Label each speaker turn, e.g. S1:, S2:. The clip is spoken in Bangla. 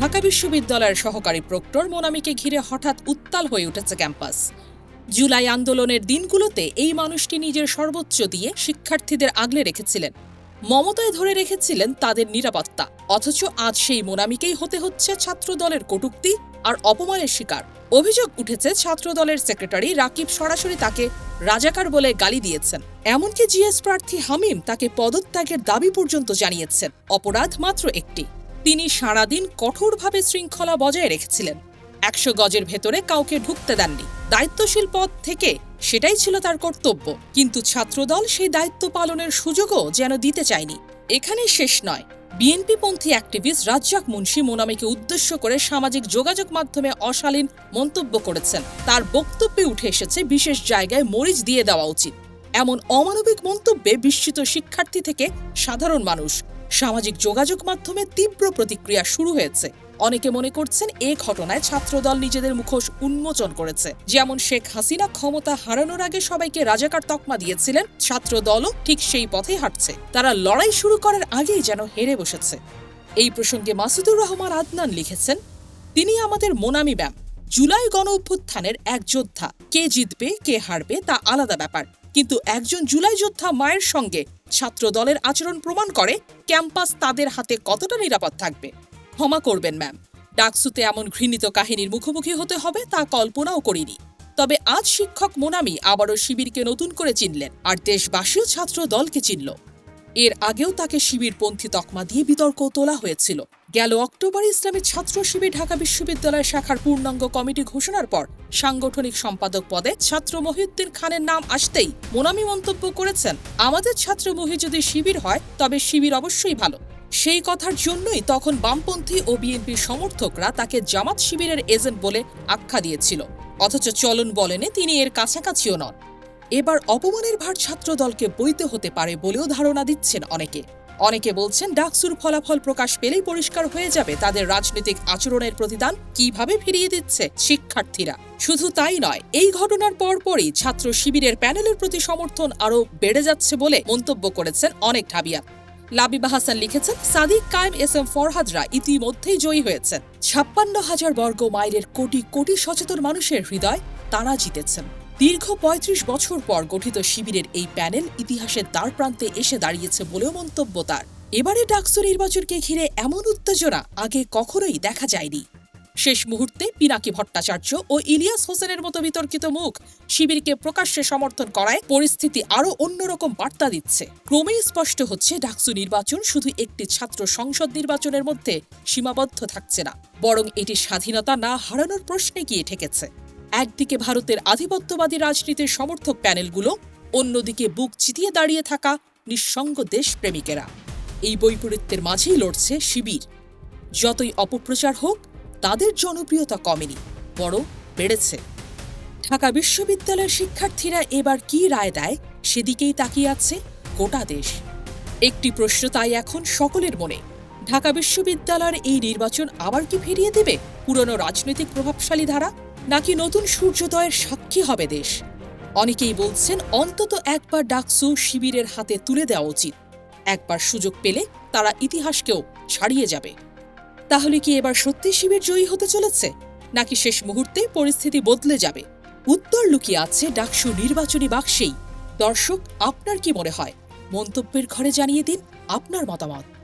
S1: ঢাকা বিশ্ববিদ্যালয়ের সহকারী প্রক্টর মোনামিকে ঘিরে হঠাৎ উত্তাল হয়ে উঠেছে ক্যাম্পাস। জুলাই আন্দোলনের দিনগুলোতে এই মানুষটি নিজের সর্বোচ্চ দিয়ে শিক্ষার্থীদের আগলে রেখেছিলেন। মমতায় ধরে রেখেছিলেন তাদের নিরাপত্তা। অথচ আজ সেই মোনামিকেই হতে হচ্ছে ছাত্রদলের কটূক্তি আর অপমানের শিকার। অভিযোগ উঠেছে, ছাত্রদলের সেক্রেটারি রাকিব সরাসরি তাকে রাজাকার বলে গালি দিয়েছেন। এমনকি জিএস প্রার্থী হামিম তাকে পদত্যাগের দাবি পর্যন্ত জানিয়েছেন। অপরাধ মাত্র একটি। তিনি সারাদিন কঠোরভাবে শৃঙ্খলা বজায় রেখেছিলেন। একশো গজের ভেতরে কাউকে ঢুকতে দেননি। দায়িত্বশীল পদ থেকে সেটাই ছিল তার কর্তব্য। কিন্তু ছাত্রদল সেই দায়িত্ব পালনের সুযোগও যেন দিতে চায়নি। এখানেই শেষ নয়। বিএনপিপন্থী অ্যাক্টিভিস্ট রাজ্জাক মুন্সি মোনামিকে উদ্দেশ্য করে সামাজিক যোগাযোগ মাধ্যমে অশালীন মন্তব্য করেছেন। তার বক্তব্যে উঠে এসেছে, বিশেষ জায়গায় মরিচ দিয়ে দেওয়া উচিত। এমন অমানবিক মন্তব্যে বিস্মিত শিক্ষার্থী থেকে সাধারণ মানুষ। সামাজিক যোগাযোগ মাধ্যমে তীব্র প্রতিক্রিয়া শুরু হয়েছে। অনেকে মনে করছেন এ ঘটনায় ছাত্রদল নিজেদের মুখোশ উন্মোচন করেছে। যেমন শেখ হাসিনা ক্ষমতা হারানোর আগে সবাইকে রাজাকার তকমা দিয়েছিলেন, ছাত্রদলও ঠিক সেই পথে হাঁটছে। তারা লড়াই শুরু করার আগেই যেন হেরে বসেছে। এই প্রসঙ্গে মাসুদুর রহমান আদনান লিখেছেন, তিনি আমাদের মোনামি ব্যাম। জুলাই গণ অভ্যুত্থানের এক যোদ্ধা। কে জিতবে, কে হারবে তা আলাদা ব্যাপার। কিন্তু একজন জুলাই যোদ্ধা মায়ের সঙ্গে ছাত্র দলের আচরণ প্রমাণ করে ক্যাম্পাস তাদের হাতে কতটা নিরাপদ থাকবে। ক্ষমা করবেন, ম্যাম। ডাকসুতে এমন ঘৃণিত কাহিনীর মুখোমুখি হতে হবে তা কল্পনাও করিনি। তবে আজ শিক্ষক মোনামি আবারও শিবিরকে নতুন করে চিনলেন, আর দেশবাসীও ছাত্র দলকে চিনল। এর আগেও তাকে শিবিরপন্থী তকমা দিয়ে বিতর্ক তোলা হয়েছিল। গেল অক্টোবরে ইসলামী ছাত্র শিবির ঢাকা বিশ্ববিদ্যালয় শাখার পূর্ণাঙ্গ কমিটি ঘোষণার পর সাংগঠনিক সম্পাদক পদে ছাত্র মহিউদ্দিন খানের নাম আসতেই মোনামি মন্তব্য করেছেন, আমাদের ছাত্র মহি যদি শিবির হয়, তবে শিবির অবশ্যই ভালো। সেই কথার জন্যই তখন বামপন্থী ও বিএনপির সমর্থকরা তাকে জামাত শিবিরের এজেন্ট বলে আখ্যা দিয়েছিল। অথচ চলন বলেনে তিনি, এর কাছাকাছিও নন। এবার অপমানের ভার ছাত্র দলকে বইতে হতে পারে বলেও ধারণা দিচ্ছেন অনেকে। অনেকে বলছেন, ডাকসুর ফলাফল প্রকাশ পেলেই পরিষ্কার হয়ে যাবে তাদের রাজনৈতিক আচরণের প্রতিদান কীভাবে ফিরিয়ে দিচ্ছে শিক্ষার্থীরা। শুধু তাই নয়, এই ঘটনার পরপরই ছাত্র শিবিরের প্যানেলের প্রতি সমর্থন আরও বেড়ে যাচ্ছে বলে মন্তব্য করেছেন অনেক ঢাবিয়া। লাবিবা হাসান লিখেছেন, সাদিক কায়েম এস এম ফরহাদরা ইতিমধ্যেই জয়ী হয়েছেন। ছাপ্পান্ন হাজার বর্গ মাইলের কোটি কোটি সচেতন মানুষের হৃদয় তারা জিতেছেন। দীর্ঘ ৩৫ বছর পর গঠিত শিবিরের এই প্যানেল ইতিহাসের দ্বার প্রান্তে এসে দাঁড়িয়েছে বলেও মন্তব্য তার। এবারে ডাকসু নির্বাচনকে ঘিরে এমন উত্তেজনা আগে কখনোই দেখা যায়নি। শেষ মুহূর্তে পিনাকি ভট্টাচার্য ও ইলিয়াস হোসেনের মতো বিতর্কিত মুখ শিবিরকে প্রকাশ্যে সমর্থন করায় পরিস্থিতি আরও অন্যরকম বার্তা দিচ্ছে। ক্রমেই স্পষ্ট হচ্ছে, ডাকসু নির্বাচন শুধু একটি ছাত্র সংসদ নির্বাচনের মধ্যে সীমাবদ্ধ থাকছে না, বরং এটি স্বাধীনতা না হারানোর প্রশ্নে গিয়ে ঠেকেছে। একদিকে ভারতের আধিপত্যবাদী রাজনীতির সমর্থক প্যানেলগুলো, অন্যদিকে বুক চিতিয়ে দাঁড়িয়ে থাকা নিঃসঙ্গ দেশপ্রেমিকেরা। এই বৈপরীত্যের মাঝেই লড়ছে শিবির। যতই অপপ্রচার হোক, তাদের জনপ্রিয়তা কমেনি বড় বেড়েছে। ঢাকা বিশ্ববিদ্যালয়ের শিক্ষার্থীরা এবার কি রায় দেয়, সেদিকেই তাকিয়ে আছে গোটা দেশ। একটি প্রশ্ন তাই এখন সকলের মনে, ঢাকা বিশ্ববিদ্যালয়ের এই নির্বাচন আবার কি ফিরিয়ে দেবে পুরনো রাজনৈতিক প্রভাবশালী ধারা? নাকি নতুন সূর্যোদয়ের সাক্ষী হবে দেশ? অনেকেই বলছেন অন্তত একবার ডাকসু শিবিরের হাতে তুলে দেওয়া উচিত। একবার সুযোগ পেলে তারা ইতিহাসকেও ছাড়িয়ে যাবে। তাহলে কি এবার সত্যি শিবির জয়ী হতে চলেছে? নাকি শেষ মুহূর্তে পরিস্থিতি বদলে যাবে? উত্তর লুকিয়ে আছে ডাকসু নির্বাচনী বাক্সেই। দর্শক, আপনার কি মনে হয়? মন্তব্যের ঘরে জানিয়ে দিন আপনার মতামত।